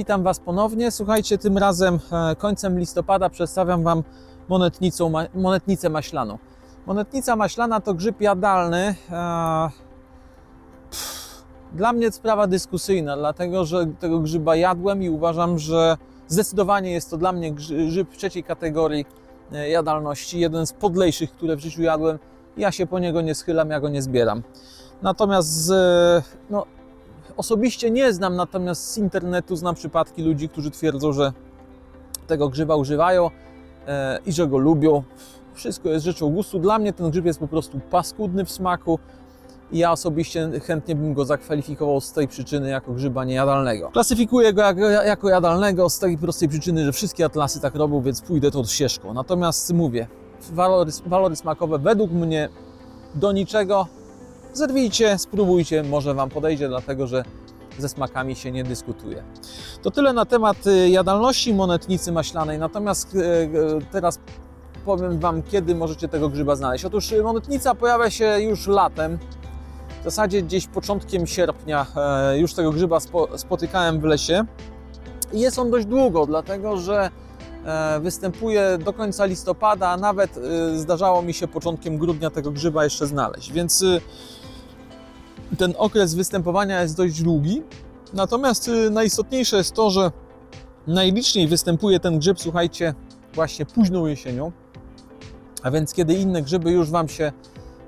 witam Was ponownie. Słuchajcie, tym razem e, końcem listopada przedstawiam Wam monetnicę maślaną. Monetnica maślana to grzyb jadalny. e, pff, Dla mnie sprawa dyskusyjna, dlatego że tego grzyba jadłem i uważam, że zdecydowanie jest to dla mnie grzy- grzyb trzeciej kategorii e, jadalności. Jeden z podlejszych, które w życiu jadłem. Ja się po niego nie schylam, ja go nie zbieram. Natomiast no, Osobiście nie znam, natomiast z internetu znam przypadki ludzi, którzy twierdzą, że tego grzyba używają e, i że go lubią. Wszystko jest rzeczą gustu. Dla mnie ten grzyb jest po prostu paskudny w smaku i ja osobiście chętnie bym go zakwalifikował z tej przyczyny jako grzyba niejadalnego. Klasyfikuję go jako, jako jadalnego z tej prostej przyczyny, że wszystkie atlasy tak robią, więc pójdę tą ścieżką. Natomiast mówię, walory, walory smakowe według mnie do niczego, Zerwijcie, spróbujcie, może Wam podejdzie, dlatego że ze smakami się nie dyskutuje. To tyle na temat y, jadalności monetnicy maślanej, natomiast y, y, teraz powiem Wam, kiedy możecie tego grzyba znaleźć. Otóż monetnica pojawia się już latem, w zasadzie gdzieś początkiem sierpnia e, już tego grzyba spo, spotykałem w lesie i jest on dość długo, dlatego że e, występuje do końca listopada, a nawet zdarzało mi się początkiem grudnia tego grzyba jeszcze znaleźć, więc ten okres występowania jest dość długi. Natomiast y, najistotniejsze jest to, że najliczniej występuje ten grzyb, słuchajcie, właśnie późną jesienią. A więc kiedy inne grzyby już Wam się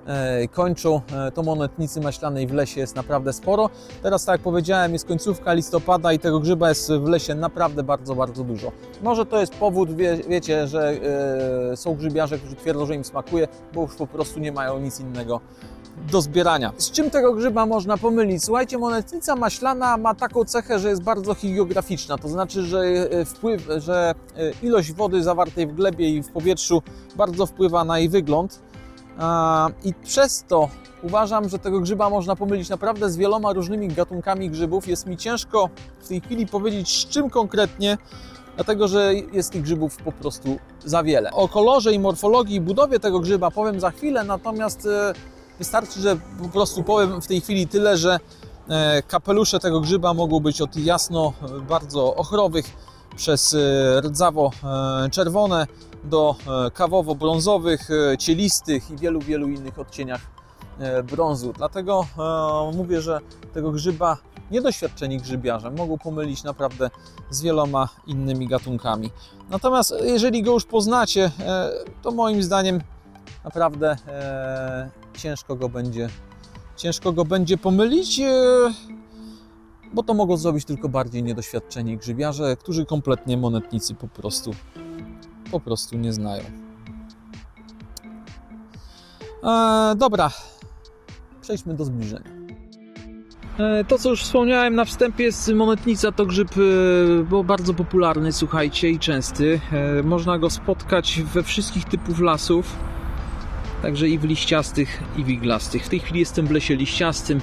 e, kończą, e, to monetnicy maślanej w lesie jest naprawdę sporo. Teraz, tak jak powiedziałem, jest końcówka listopada i tego grzyba jest w lesie naprawdę bardzo, bardzo dużo. Może to jest powód, wie, wiecie, że e, są grzybiarze, którzy twierdzą, że im smakuje, bo już po prostu nie mają nic innego do zbierania. Z czym tego grzyba można pomylić? Słuchajcie, monetnica maślana ma taką cechę, że jest bardzo higiograficzna, to znaczy, że e, wpływ, że e, ilość wody zawartej w glebie i w powietrzu bardzo wpływa na jej wygląd. I przez to uważam, że tego grzyba można pomylić naprawdę z wieloma różnymi gatunkami grzybów. Jest mi ciężko w tej chwili powiedzieć, z czym konkretnie, dlatego że jest tych grzybów po prostu za wiele. O kolorze i morfologii i budowie tego grzyba powiem za chwilę, natomiast e, Wystarczy, że po prostu powiem w tej chwili tyle, że e, kapelusze tego grzyba mogą być od jasno e, bardzo ochrowych przez e, rdzawo czerwone do kawowo-brązowych, cielistych i wielu, wielu innych odcieniach brązu. Dlatego mówię, że tego grzyba niedoświadczeni grzybiarze mogą pomylić naprawdę z wieloma innymi gatunkami. Natomiast jeżeli go już poznacie, to moim zdaniem naprawdę e, ciężko go będzie ciężko go będzie pomylić, e, bo to mogą zrobić tylko bardziej niedoświadczeni grzybiarze, którzy kompletnie monetnicy po prostu po prostu nie znają. E, dobra, przejdźmy do zbliżenia. E, To, co już wspomniałem na wstępie, jest monetnica to grzyb e, bo bardzo popularny, słuchajcie, i częsty. E, Można go spotkać we wszystkich typów lasów. Także i w liściastych, i w iglastych. W tej chwili jestem w lesie liściastym.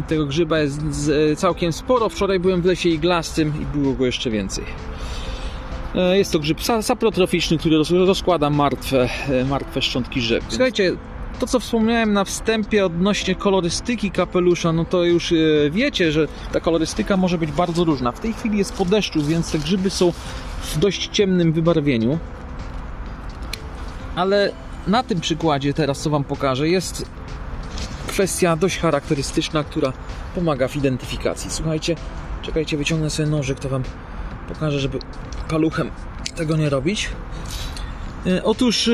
I tego grzyba jest z- całkiem sporo. Wczoraj byłem w lesie iglastym i było go jeszcze więcej. E, Jest to grzyb sa- saprotroficzny, który roz- rozkłada martwe, e, martwe szczątki drzew. Słuchajcie, to co wspomniałem na wstępie odnośnie kolorystyki kapelusza, no to już e, wiecie, że ta kolorystyka może być bardzo różna. W tej chwili jest po deszczu, więc te grzyby są w dość ciemnym wybarwieniu. Ale na tym przykładzie teraz, co Wam pokażę, jest kwestia dość charakterystyczna, która pomaga w identyfikacji. Słuchajcie, czekajcie, wyciągnę sobie nożyk, to Wam pokażę, żeby paluchem tego nie robić. E, Otóż, e,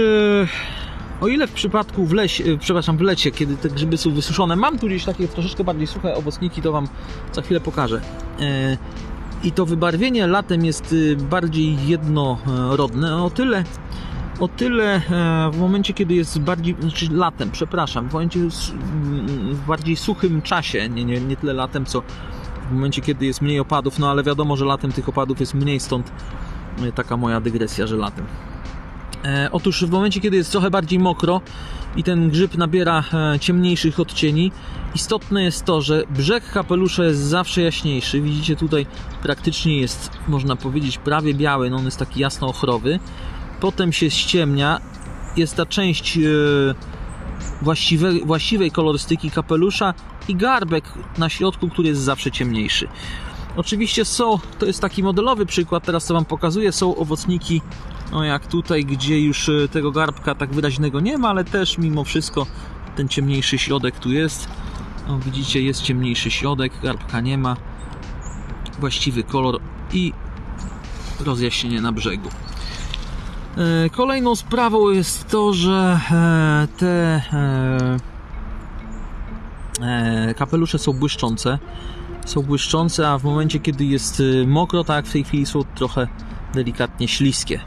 o ile w przypadku w lesie, e, przepraszam, w lecie, kiedy te grzyby są wysuszone, mam tu gdzieś takie troszeczkę bardziej suche owocniki, to Wam za chwilę pokażę. I to wybarwienie latem jest bardziej jednorodne, o tyle o tyle e, w momencie, kiedy jest bardziej, znaczy latem, przepraszam, w momencie w bardziej suchym czasie, nie, nie, nie tyle latem, co w momencie, kiedy jest mniej opadów, no ale wiadomo, że latem tych opadów jest mniej, stąd e, taka moja dygresja, że latem. E, otóż w momencie, kiedy jest trochę bardziej mokro i ten grzyb nabiera ciemniejszych odcieni, istotne jest to, że brzeg kapelusza jest zawsze jaśniejszy. Widzicie tutaj praktycznie jest, można powiedzieć, prawie biały, no on jest taki jasno ochrowy potem się ściemnia, jest ta część e, właściwej, właściwej kolorystyki kapelusza i garbek na środku, który jest zawsze ciemniejszy. Oczywiście są, to jest taki modelowy przykład, teraz co Wam pokazuję, są owocniki, no jak tutaj, gdzie już e, tego garbka tak wyraźnego nie ma, ale też mimo wszystko ten ciemniejszy środek tu jest. No, widzicie, jest ciemniejszy środek, garbka nie ma, właściwy kolor i rozjaśnienie na brzegu. E, Kolejną sprawą jest to, że e, te e, kapelusze są błyszczące. Są błyszczące, a w momencie, kiedy jest mokro, tak jak w tej chwili są trochę delikatnie śliskie.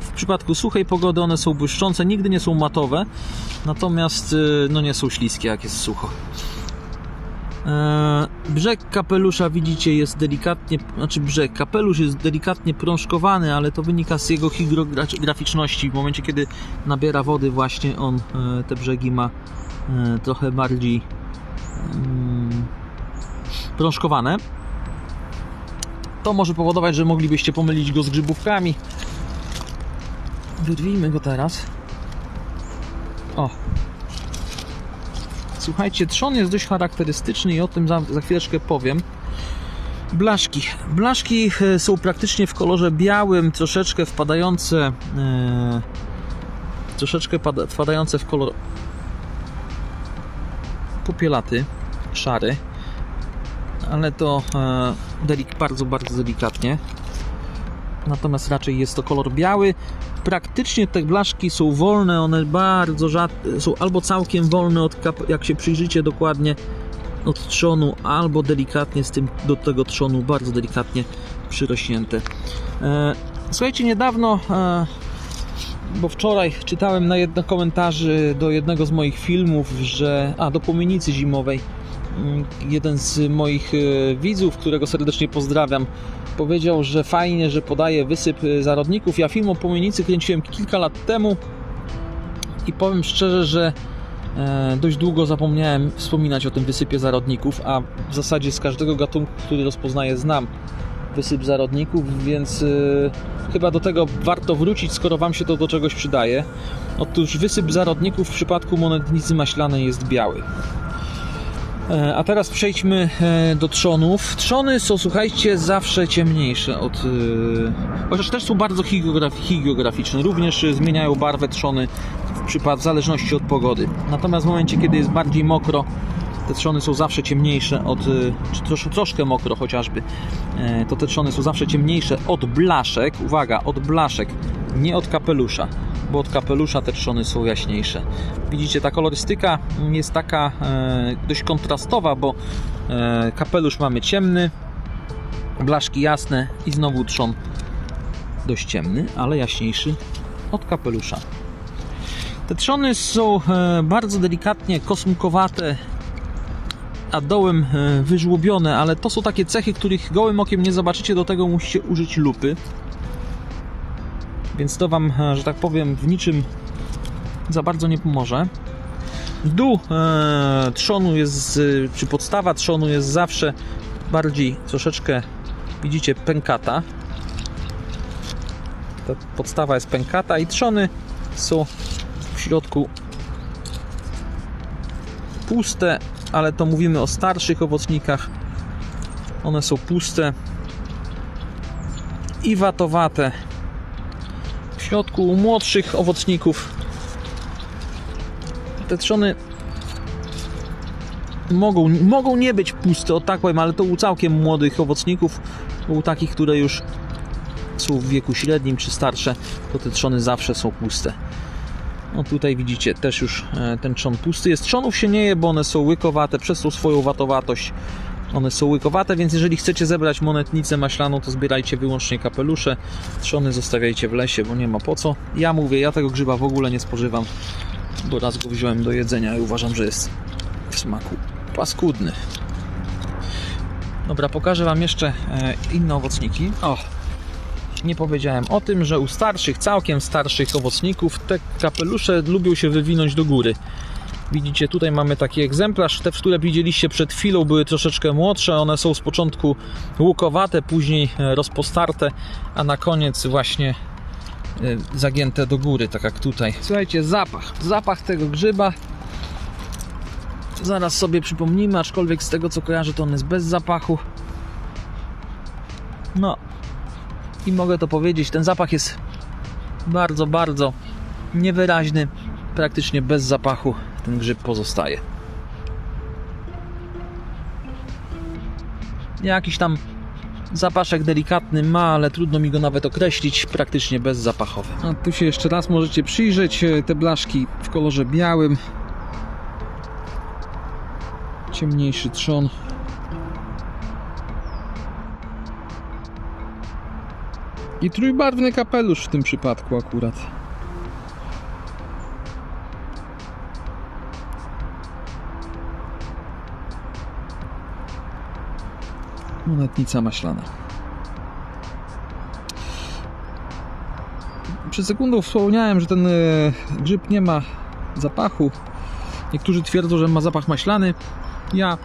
W przypadku suchej pogody one są błyszczące, nigdy nie są matowe, natomiast no nie są śliskie, jak jest sucho. E, Brzeg kapelusza widzicie jest delikatnie, znaczy brzeg, kapelusz jest delikatnie prążkowany, ale to wynika z jego hygrograficzności. W momencie kiedy nabiera wody właśnie on e, te brzegi ma e, trochę bardziej prążkowane. To może powodować, że moglibyście pomylić go z grzybówkami. Wyrwijmy go teraz. O, Słuchajcie, trzon jest dość charakterystyczny i o tym za, za chwileczkę powiem. Blaszki. Blaszki e, są praktycznie w kolorze białym, troszeczkę wpadające e, troszeczkę pada, wpadające w kolor popielaty, szary, ale to e, delik, bardzo, bardzo delikatnie. Natomiast raczej jest to kolor biały. Praktycznie te blaszki są wolne, one bardzo rzadko są albo całkiem wolne, od jak się przyjrzycie dokładnie od trzonu, albo delikatnie z tym do tego trzonu bardzo delikatnie przyrośnięte. E, słuchajcie, niedawno, e, bo wczoraj czytałem na jedno komentarzy do jednego z moich filmów, że a do pomienicy zimowej mm, jeden z moich e, widzów, którego serdecznie pozdrawiam, powiedział, że fajnie, że podaje wysyp e, zarodników. Ja film o pomienicy kręciłem kilka lat temu i powiem szczerze, że e, dość długo zapomniałem wspominać o tym wysypie zarodników, a w zasadzie z każdego gatunku, który rozpoznaję, znam wysyp zarodników, więc e, chyba do tego warto wrócić, skoro Wam się to do czegoś przydaje. Otóż wysyp zarodników w przypadku monetnicy maślanej jest biały. E, A teraz przejdźmy e, do trzonów. Trzony są, słuchajcie, zawsze ciemniejsze od. yy, Chociaż też są bardzo higiograf- higiograficzne. Również e, zmieniają barwę trzony w, przypad- w zależności od pogody. Natomiast w momencie, kiedy jest bardziej mokro, te trzony są zawsze ciemniejsze od. czy trosz, troszkę mokro chociażby, e, to te trzony są zawsze ciemniejsze od blaszek. Uwaga, od blaszek, nie od kapelusza bo od kapelusza te trzony są jaśniejsze. Widzicie, ta kolorystyka jest taka e, dość kontrastowa, bo e, kapelusz mamy ciemny, blaszki jasne i znowu trzon dość ciemny, ale jaśniejszy od kapelusza. Te trzony są e, bardzo delikatnie kosmkowate, a dołem e, wyżłobione, ale to są takie cechy, których gołym okiem nie zobaczycie, do tego musicie użyć lupy. Więc to Wam, e, że tak powiem, w niczym za bardzo nie pomoże. Dół e, trzonu jest, czy podstawa trzonu jest zawsze bardziej troszeczkę, widzicie, pękata. Ta podstawa jest pękata i trzony są w środku puste, ale to mówimy o starszych owocnikach. One są puste i watowate środku u młodszych owocników te trzony mogą, mogą nie być puste, o tak powiem, ale to u całkiem młodych owocników, u takich, które już są w wieku średnim czy starsze, to te trzony zawsze są puste. No tutaj widzicie też już e, ten trzon pusty jest. Trzonów się nie je, bo one są łykowate przez tą swoją watowatość. One są łykowate, więc jeżeli chcecie zebrać monetnicę maślaną, to zbierajcie wyłącznie kapelusze. Trzony zostawiajcie w lesie, bo nie ma po co. Ja mówię, ja tego grzyba w ogóle nie spożywam, bo raz go wziąłem do jedzenia i uważam, że jest w smaku paskudny. Dobra, pokażę Wam jeszcze e, inne owocniki. O, nie powiedziałem o tym, że u starszych, całkiem starszych owocników te kapelusze lubią się wywinąć do góry. Widzicie, tutaj mamy taki egzemplarz. Te, które widzieliście przed chwilą, były troszeczkę młodsze. One są z początku łukowate, później e, rozpostarte, a na koniec właśnie e, zagięte do góry, tak jak tutaj. Słuchajcie, zapach. Zapach tego grzyba. Zaraz sobie przypomnimy, aczkolwiek z tego co kojarzę, to on jest bez zapachu. No i mogę to powiedzieć, ten zapach jest bardzo, bardzo niewyraźny, praktycznie bez zapachu ten grzyb pozostaje. Jakiś tam zapaszek delikatny ma, ale trudno mi go nawet określić, praktycznie bezzapachowy. A tu się jeszcze raz możecie przyjrzeć, e, te blaszki w kolorze białym. Ciemniejszy trzon. I trójbarwny kapelusz w tym przypadku akurat. Monetnica maślana. Przed sekundą wspomniałem, że ten e, grzyb nie ma zapachu. Niektórzy twierdzą, że ma zapach maślany. Ja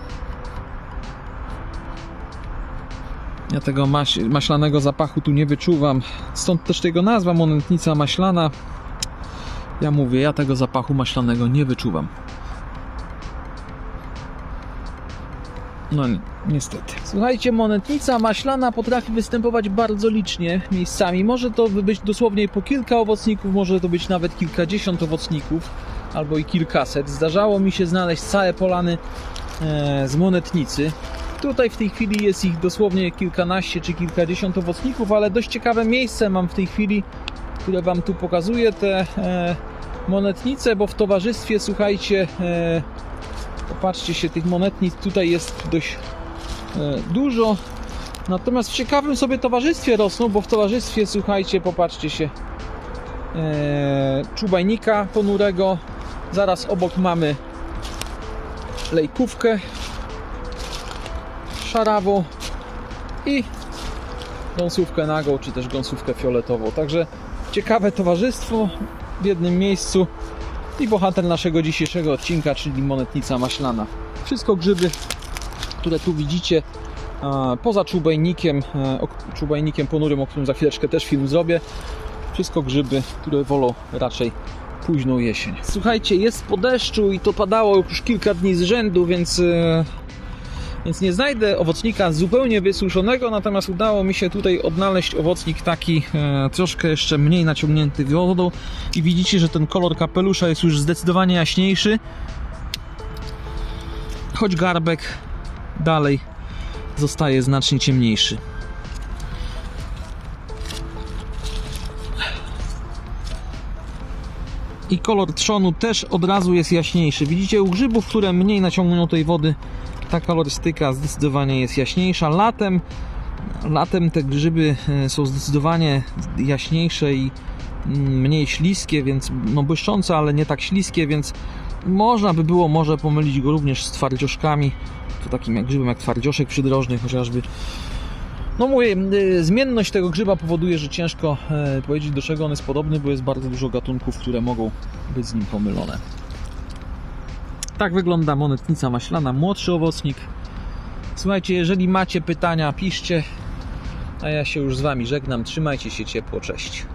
Ja tego maś, maślanego zapachu tu nie wyczuwam. Stąd też tego nazwa monetnica maślana. Ja mówię, ja tego zapachu maślanego nie wyczuwam. No ni- niestety. Słuchajcie, monetnica maślana potrafi występować bardzo licznie miejscami. Może to być dosłownie po kilka owocników, może to być nawet kilkadziesiąt owocników, albo i kilkaset. Zdarzało mi się znaleźć całe polany e, z monetnicy. Tutaj w tej chwili jest ich dosłownie kilkanaście czy kilkadziesiąt owocników, ale dość ciekawe miejsce mam w tej chwili, które Wam tu pokazuję. Te e, monetnice, bo w towarzystwie, słuchajcie, e, popatrzcie się, tych monetnic tutaj jest dość e, dużo. Natomiast w ciekawym sobie towarzystwie rosną, bo w towarzystwie, słuchajcie, popatrzcie się, e, czubajnika ponurego. Zaraz obok mamy lejkówkę szarawą i gąsówkę nagą, czy też gąsówkę fioletową. Także ciekawe towarzystwo w jednym miejscu i bohater naszego dzisiejszego odcinka, czyli monetnica maślana. Wszystko grzyby, które tu widzicie, poza czubajnikiem, e, czubajnikiem ponurym, o którym za chwileczkę też film zrobię. Wszystko grzyby, które wolą raczej późną jesień. Słuchajcie, jest po deszczu i to padało już kilka dni z rzędu, więc e, więc nie znajdę owocnika zupełnie wysuszonego, natomiast udało mi się tutaj odnaleźć owocnik taki e, troszkę jeszcze mniej naciągnięty wodą i widzicie, że ten kolor kapelusza jest już zdecydowanie jaśniejszy. Choć garbek dalej zostaje znacznie ciemniejszy. I kolor trzonu też od razu jest jaśniejszy. Widzicie u grzybów, które mniej naciągną tej wody, ta kolorystyka zdecydowanie jest jaśniejsza. Latem, latem te grzyby e, są zdecydowanie jaśniejsze i mm, mniej śliskie, więc no błyszczące, ale nie tak śliskie, więc można by było może pomylić go również z twardzioszkami, to takim jak grzybem jak twardzioszek przydrożny chociażby. No mówię, y, zmienność tego grzyba powoduje, że ciężko e, powiedzieć do czego on jest podobny, bo jest bardzo dużo gatunków, które mogą być z nim pomylone. Tak wygląda monetnica maślana, młodszy owocnik. Słuchajcie, jeżeli macie pytania, piszcie. A ja się już z Wami żegnam. Trzymajcie się ciepło, cześć.